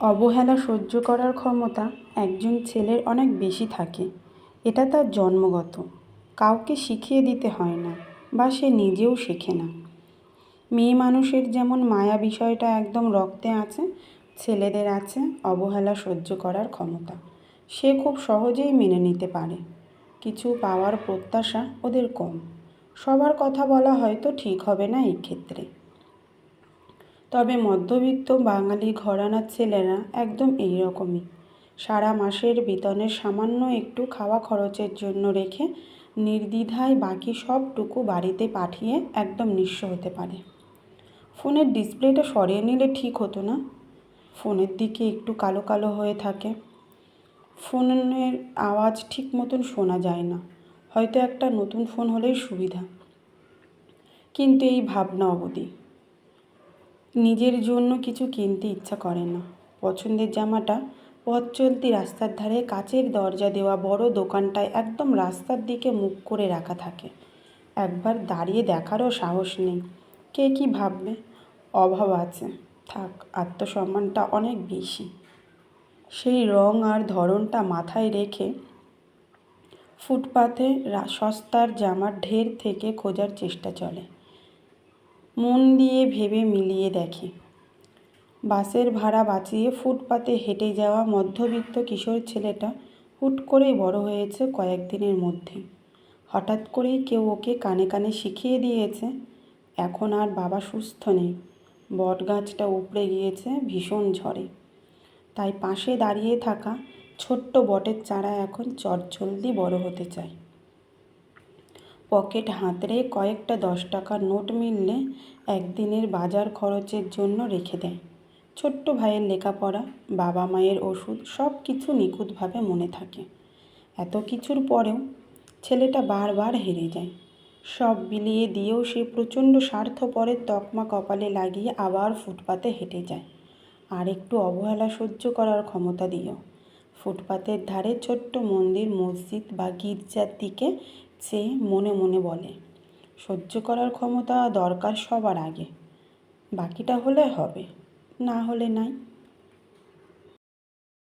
অবহেলা সহ্য করার ক্ষমতা একজন ছেলের অনেক বেশি থাকে। এটা তার জন্মগত। কাউকে শিখিয়ে দিতে হয় না বা সে নিজেও শেখে না। মেয়ে মানুষের যেমন মায়া বিষয়টা একদম রক্তে আছে, ছেলেদের আছে অবহেলা সহ্য করার ক্ষমতা। সে খুব সহজেই মেনে নিতে পারে। কিছু পাওয়ার প্রত্যাশা ওদের কম। সবার কথা বলা হয়তো ঠিক হবে না এই ক্ষেত্রে তবে মধ্যবিত্ত বাঙালি ঘরানার ছেলেরা একদম এই রকমই। সারা মাসের বেতনের সামান্য একটু খাওয়া খরচের জন্য রেখে নির্দ্বিধায় বাকি সবটুকু বাড়িতে পাঠিয়ে একদম নিঃস্ব হতে পারে। ফোনের ডিসপ্লেটা সরিয়ে নিলে ঠিক হতো না। ফোনের দিকে একটু কালো কালো হয়ে থাকে। ফোনের আওয়াজ ঠিক মতন শোনা যায় না। হয়তো একটা নতুন ফোন হলেই সুবিধা। কিন্তু এই ভাবনা অবধি। নিজের জন্য কিছু কিনতে ইচ্ছা করে না। পছন্দের জামাটা পথ চলতি রাস্তার ধারে কাচের দরজা দেওয়া বড় দোকানটায় একদম রাস্তার দিকে মুখ করে রাখা থাকে। একবার দাঁড়িয়ে দেখারও সাহস নেই। কে কী ভাববে? অভাব আছে। থাক, আত্মসম্মানটা অনেক বেশি। সেই রং আর ধরনটা মাথায় রেখে ফুটপাথে সস্তার জামার ঢের থেকে খোঁজার চেষ্টা চলে। মন দিয়ে ভেবে মিলিয়ে দেখে। বাসের ভাড়া বাঁচিয়ে ফুটপাতে হেঁটে যাওয়া মধ্যবিত্ত কিশোর ছেলেটা হুট করেই বড় হয়েছে কয়েকদিনের মধ্যে। হঠাৎ করেই কেউ ওকে কানে কানে শিখিয়ে দিয়েছে, এখন আর বাবা সুস্থ নেই। বট গাছটা উপড়ে গিয়েছে ভীষণ ঝড়ে। তাই পাশে দাঁড়িয়ে থাকা ছোট্ট বটের চারা এখন চটজলদি বড় হতে চায়। পকেট হাতড়ে কয়েকটা দশ টাকার নোট মিললে একদিনের বাজার খরচের জন্য রেখে দেয়। ছোট্ট ভাইয়ের লেখাপড়া, বাবা মায়ের ওষুধ সব কিছু নিখুঁতভাবে মনে থাকে। এত কিছুর পরেও ছেলেটা বারবার হেরে যায়। সব বিলিয়ে দিয়েও সে প্রচণ্ড স্বার্থপরের তকমা কপালে লাগিয়ে আবার ফুটপাতে হেঁটে যায়। আর একটু অবহেলা সহ্য করার ক্ষমতা দিও ফুটপাতের ধারে ছোট্ট মন্দির, মসজিদ বা গির্জার দিকে চেয়ে মনে মনে বলে, সহ্য করার ক্ষমতা দরকার সবার আগে। বাকিটা হলে হবে, না হলে নাই।